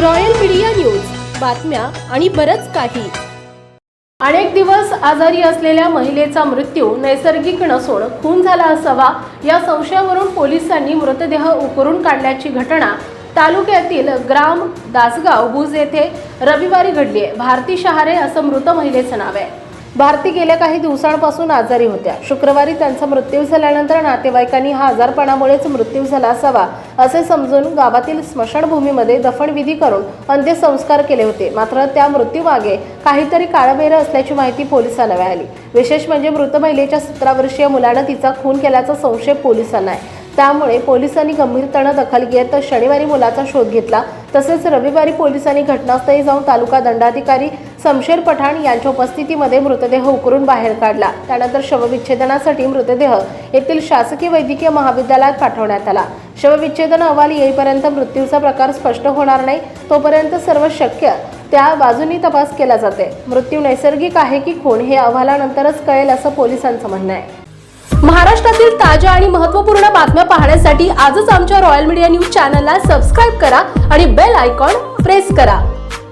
Royal media news. बातम्या आणि बरच काही. अनेक दिवस आजारी असलेल्या महिलेचा मृत्यू नैसर्गिक नसून खून झाला असावा या संशयावरून पोलिसांनी मृतदेह उकरून काढल्याची घटना तालुक्यातील ग्राम दासगाव भुज येथे रविवारी घडली आहे. भारती शहारे असं मृत महिलेचं नाव आहे. भारती गेल्या काही दिवसांपासून आजारी होत्या. शुक्रवारी त्यांचा मृत्यू झाल्यानंतर नातेवाईकांनी हा आजारपणामुळेच मृत्यू झाला असावा असे समजून गावातील स्मशानभूमीमध्ये दफनविधी करून अंत्यसंस्कार केले होते. मात्र त्या मृत्यूमागे काहीतरी काळबेरं असल्याची माहिती पोलिसांना मिळाली. विशेष म्हणजे मृत महिलेच्या सतरा वर्षीय मुलानं तिचा खून केल्याचा संशय पोलिसांना आहे. त्यामुळे पोलिसांनी गंभीरतेनं दखल घेत शनिवारी मुलाचा शोध घेतला. तसेच रविवारी पोलिसांनी घटनास्थळी जाऊन तालुका दंडाधिकारी समशेर पठाण यांच्या उपस्थितीमध्ये मृतदेह उकरून बाहेर काढला. त्यानंतर शवविच्छेदनासाठी मृतदेह येथील शासकीय वैद्यकीय महाविद्यालयात पाठवण्यात आला. शवविच्छेदन अहवाल येईपर्यंत मृत्यूचा प्रकार स्पष्ट होणार नाही तोपर्यंत सर्व शक्य त्या बाजूनी तपास केला जाते. मृत्यू नैसर्गिक आहे की खून हे अहवालानंतरच कळेल असं पोलिसांचं म्हणणं आहे. महाराष्ट्रातील ताज्या आणि महत्त्वपूर्ण बातम्या पाहण्यासाठी आजच आमच्या रॉयल मीडिया न्यूज चॅनलला सबस्क्राईब करा आणि बेल आयकॉन प्रेस करा.